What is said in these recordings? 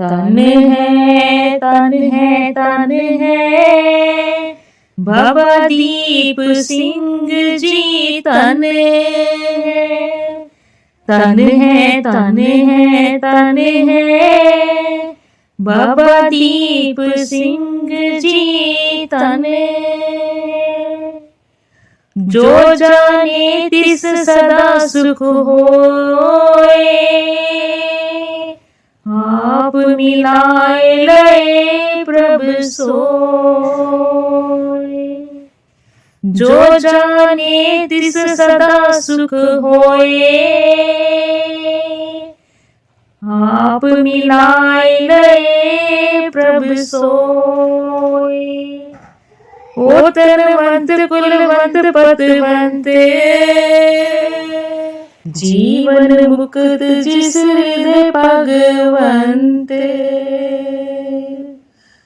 तन है तन है तन है। भवदीप सिंह जी तन है। तन है तन है तन है। बाबा दीप सिंह जी तन जो जाने तिस सदा सुख होए आप मिलाए लय प्रभ सोए जो जाने तिस सदा सुख होए आप मिलाए लय प्रभ सोए ओ तनवंत कुलवंत पतवंत जीवन मुक्त जिस हृदय भगवंत।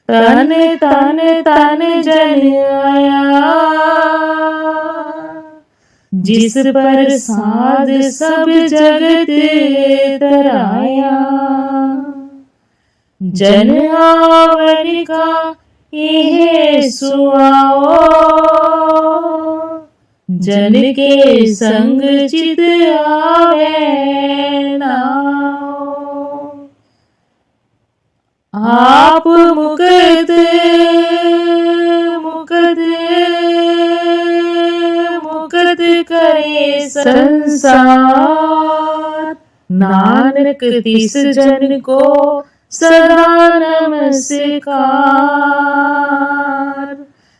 तन तन तन जन आया। जिस पर साध सब जगत तराया। जन आवन का यह सुआओ। जन के संग चित आवे नाओ आप मुकद मुकद मुकद करे संसार। नानक तिस जन को सदा नमस्कार।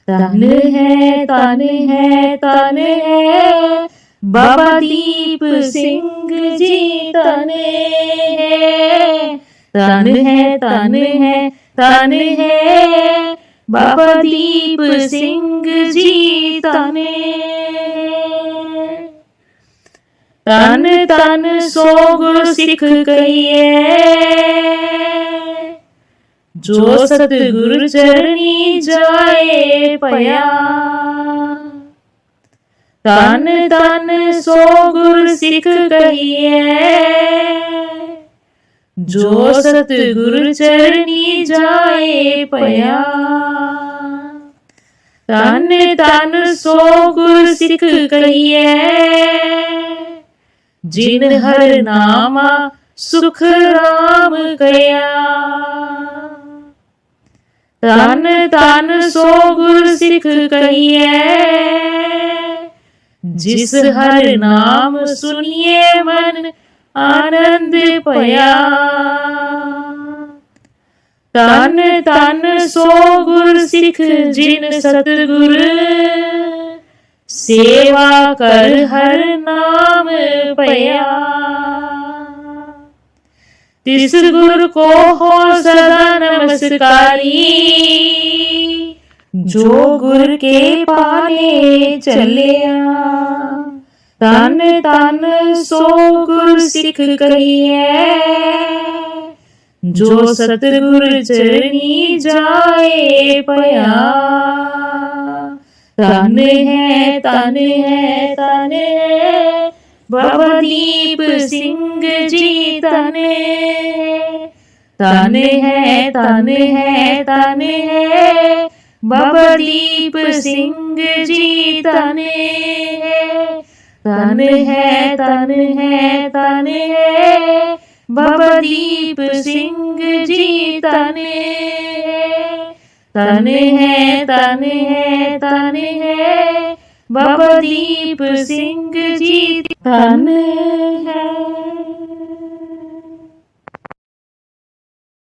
तन है तन है तन है। बाबा दीप सिंह जी तन है। तन है तन है तन है। बाबा दीप सिंह जी तन है। तन तन, सो गुर सिख कहिए। जो सतगुर चरणी जाए पया तन तन सो गुर सिख कहिए जो सतगुर चरणी जाए पया तन तन सो गुर सिख कहिए जिन हर नामा सुख राम कया तन तन सो गुर सिख कहिए जिस हर नाम सुनिए मन आनंद पया तन तन सो गुर सिख जिन सतगुर सेवा कर हर नाम पया तिस गुर को हो सदा नमस्कारी। जो गुर के पाने चलिया तन तन सो गुर सिख कहिए जो सतगुर चरणी जाए पया, तन है तन है तन है बाबा दीप सिंह जी तन। तन है तन है तन है। बाबा दीप सिंह जी तन तन है तन है तन है। बाबा दीप सिंह जी तन तन है तन है तन है। बाबा दीप सिंह जी धन है।